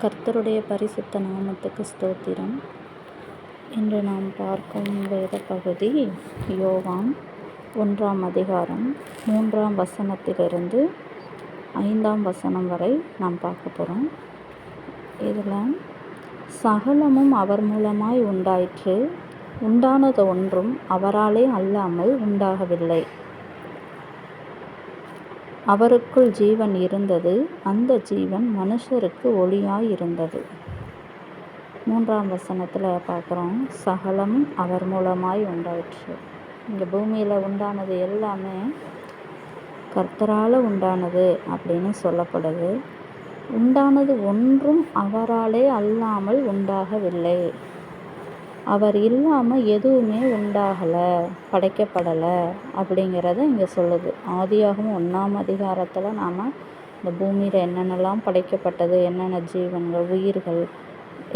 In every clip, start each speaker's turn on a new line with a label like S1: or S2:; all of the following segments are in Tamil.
S1: கர்த்தருடைய பரிசுத்த நாமத்துக்கு ஸ்தோத்திரம். இன்று நாம் பார்க்கும் வேத பகுதி யோவான் ஒன்றாம் அதிகாரம் மூன்றாம் வசனத்திலிருந்து ஐந்தாம் வசனம் வரை நாம் பார்க்க போகிறோம் இதில் சகலமும் அவர் மூலமாய் உண்டாயிற்று. உண்டானது ஒன்றும் அவராலே அல்லாமல் உண்டாகவில்லை. அவருக்குள் ஜீவன் இருந்தது. அந்த ஜீவன் மனுஷருக்கு ஒளியாய் இருந்தது மூன்றாம் வசனத்தில் பார்க்குறோம் சகலம் அவர் மூலமாய் உண்டாயிற்று. இங்கே பூமியில் உண்டானது எல்லாமே கர்த்தரால் உண்டானது அப்படின்னு சொல்லப்படுது. உண்டானது ஒன்றும் அவராலே அல்லாமல் உண்டாகவில்லை. அவர் இல்லாமல் எதுவுமே உண்டாகலை படைக்கப்படலை அப்படிங்கிறத இங்கே சொல்லுது. ஆதியாகவும் ஒன்றாம் அதிகாரத்தில் நாம் இந்த பூமியில் என்னென்னலாம் படைக்கப்பட்டது என்னென்ன ஜீவன்கள் உயிர்கள்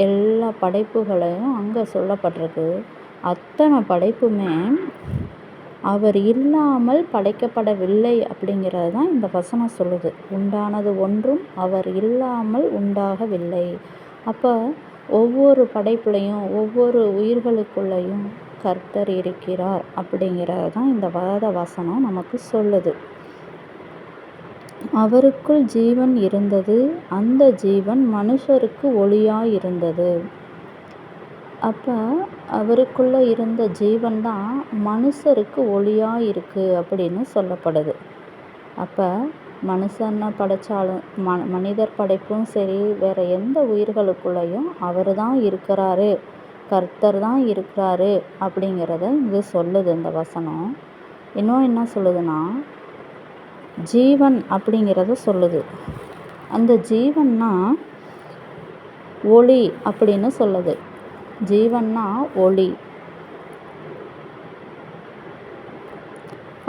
S1: எல்லா படைப்புகளையும் அங்கே சொல்லப்பட்டிருக்கு. அத்தனை படைப்புமே அவர் இல்லாமல் படைக்கப்படவில்லை அப்படிங்கிறது தான் இந்த வசனம் சொல்லுது. உண்டானது ஒன்றும் அவர் இல்லாமல் உண்டாகவில்லை. அப்போ ஒவ்வொரு படைப்புலையும் ஒவ்வொரு உயிர்களுக்குள்ளேயும் கர்த்தர் இருக்கிறார் அப்படிங்கிறது தான் இந்த வேத வசனம் நமக்கு சொல்லுது. அவருக்குள் ஜீவன் இருந்தது அந்த ஜீவன் மனுஷருக்கு ஒளியாக இருந்தது. அப்போ அவருக்குள்ளே இருந்த ஜீவன் தான் மனுஷருக்கு ஒளியாக இருக்குது அப்படின்னு சொல்லப்படுது. அப்போ மனுஷனை படைச்சாலும் ம மனிதர் படைப்பும் சரி வேறு எந்த உயிர்களுக்குள்ளேயும் அவர் தான் இருக்கிறாரு கர்த்தர் தான் இருக்கிறாரு அப்படிங்கிறத இது சொல்லுது இந்த வசனம். இன்னும் என்ன சொல்லுதுன்னா ஜீவன் அப்படிங்கிறத சொல்லுது. அந்த ஜீவன்னா ஒளி அப்படின்னு சொல்லுது. ஜீவன்னா ஒளி.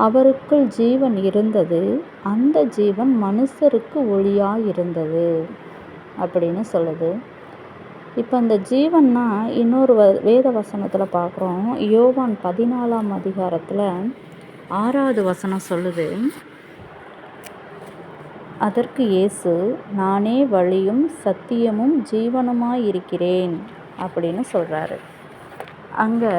S1: அவருக்குள் ஜீவன் இருந்தது அந்த ஜீவன் மனுஷருக்கு ஒளியாக இருந்தது அப்படின்னு சொல்லுது. இப்போ அந்த ஜீவன்னா இன்னொரு வ வேத வசனத்தில் பார்க்குறோம். யோவான் பதினாலாம் அதிகாரத்தில் ஆறாவது வசனம் சொல்லுது. அதற்கு இயேசு நானே வழியும் சத்தியமும் ஜீவனுமாய் இருக்கிறேன் அப்படின்னு சொல்கிறாரு அங்கே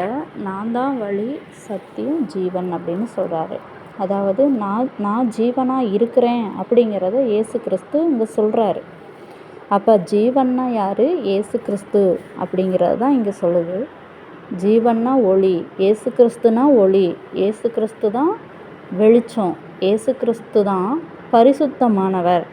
S1: நான் தான் வழி சத்தியம் ஜீவன் அப்படின்னு சொல்கிறாரு அதாவது நான் நான் ஜீவனாக இருக்கிறேன் அப்படிங்கிறத ஏசு கிறிஸ்து இங்கே சொல்கிறாரு அப்போ ஜீவன்னா யார்? ஏசு கிறிஸ்து அப்படிங்கிறது தான் இங்கே சொல்லுது. ஜீவன்னா ஒளி ஏசு கிறிஸ்துனா ஒளி ஏசு கிறிஸ்து தான் வெளிச்சம் ஏசு கிறிஸ்து தான் பரிசுத்தமானவர்.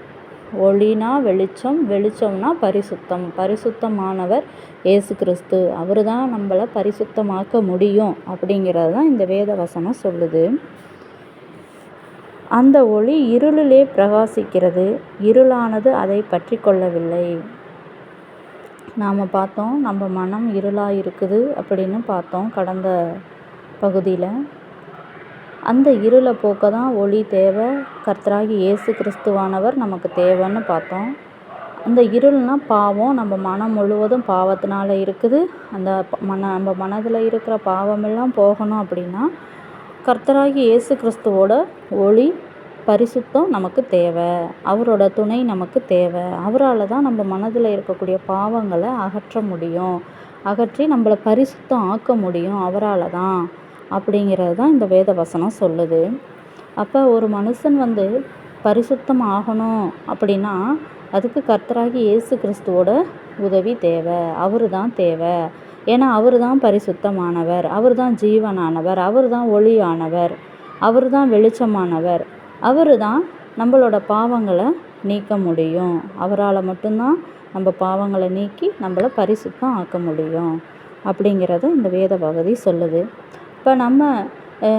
S1: ஒளினா வெளிச்சம் வெளிச்சம்னா பரிசுத்தம். பரிசுத்தமானவர் ஏசு கிறிஸ்து அவர் தான் நம்மளை பரிசுத்தமாக்க முடியும் அப்படிங்கிறது தான் இந்த வேத வசனம் சொல்லுது. அந்த ஒளி இருளிலே பிரகாசிக்கிறது. இருளானது அதை பற்றி கொள்ளவில்லை. நாம் பார்த்தோம் நம்ம மனம் இருளாக இருக்குது அப்படின்னு பார்த்தோம் கடந்த பகுதியில். அந்த இருளை போக்க தான் ஒளி தேவை கர்த்தராகி இயேசு கிறிஸ்துவானவர் நமக்கு தேவைன்னு பார்த்தோம். அந்த இருள்னால் பாவம் நம்ம மனம் முழுவதும் பாவத்தினால இருக்குது. அந்த மன நம்ம மனதில் இருக்கிற பாவமெல்லாம் போகணும் அப்படின்னா கர்த்தராகி இயேசு கிறிஸ்துவோட ஒளி பரிசுத்தம் நமக்கு தேவை. அவரோட துணை நமக்கு தேவை. அவரால் தான் நம்ம மனதில் இருக்கக்கூடிய பாவங்களை அகற்ற முடியும். அகற்றி நம்மளை பரிசுத்தம் ஆக்க முடியும் அவரால் தான் அப்படிங்கிறது தான் இந்த வேத வசனம் சொல்லுது. அப்போ ஒரு மனுஷன் வந்து பரிசுத்தம் ஆகணும் அப்படின்னா அதுக்கு கர்த்தராகி இயேசு கிறிஸ்துவோட உதவி தேவை. அவர் தான் தேவை. ஏன்னா அவர் தான் பரிசுத்தமானவர். அவர் தான் ஜீவனானவர். அவர் தான் ஒளியானவர். அவர் தான் வெளிச்சமானவர். அவர் தான் நம்மளோட பாவங்களை நீக்க முடியும். அவரால் மட்டும்தான் நம்ம பாவங்களை நீக்கி நம்மளை பரிசுத்தம் ஆக்க முடியும். அப்படிங்கிறத இந்த வேத பகுதி சொல்லுது. இப்போ நம்ம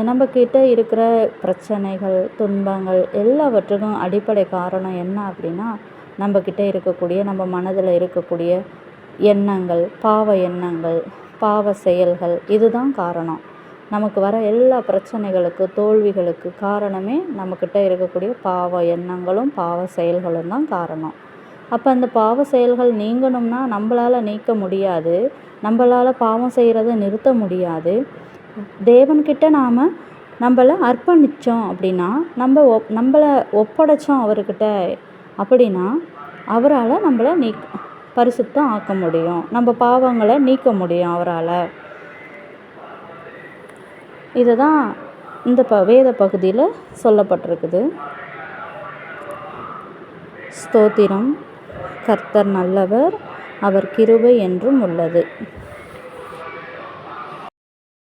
S1: நம்மக்கிட்ட இருக்கிற பிரச்சனைகள் துன்பங்கள் எல்லாவற்றுக்கும் அடிப்படை காரணம் என்ன அப்படின்னா நம்மக்கிட்ட இருக்கக்கூடிய நம்ம மனதில் இருக்கக்கூடிய எண்ணங்கள் பாவ எண்ணங்கள் பாவ செயல்கள் இதுதான் காரணம். நமக்கு வர எல்லா பிரச்சனைகளுக்கு தோல்விகளுக்கு காரணமே நம்மக்கிட்ட இருக்கக்கூடிய பாவ எண்ணங்களும் பாவ செயல்களும் தான் காரணம். அப்போ அந்த பாவ செயல்கள் நீங்கணும்னா நம்மளால் நீக்க முடியாது. நம்மளால் பாவம் செய்கிறத நிறுத்த முடியாது. தேவன்கிட்ட நாம் நம்மள அர்ப்பணித்தோம் அப்படின்னா நம்ம ஒப் நம்மளை ஒப்படைச்சோம் அவர்கிட்ட அப்படின்னா அவரால் நம்மளை நீக் பரிசுத்தம் ஆக்க முடியும். நம்ம பாவங்களை நீக்க முடியும் அவரால். இதுதான் இந்த ப வேத பகுதியில் சொல்லப்பட்டிருக்குது. ஸ்தோத்திரம். கர்த்தர் நல்லவர். அவர் கிருபை என்றும் உள்ளது.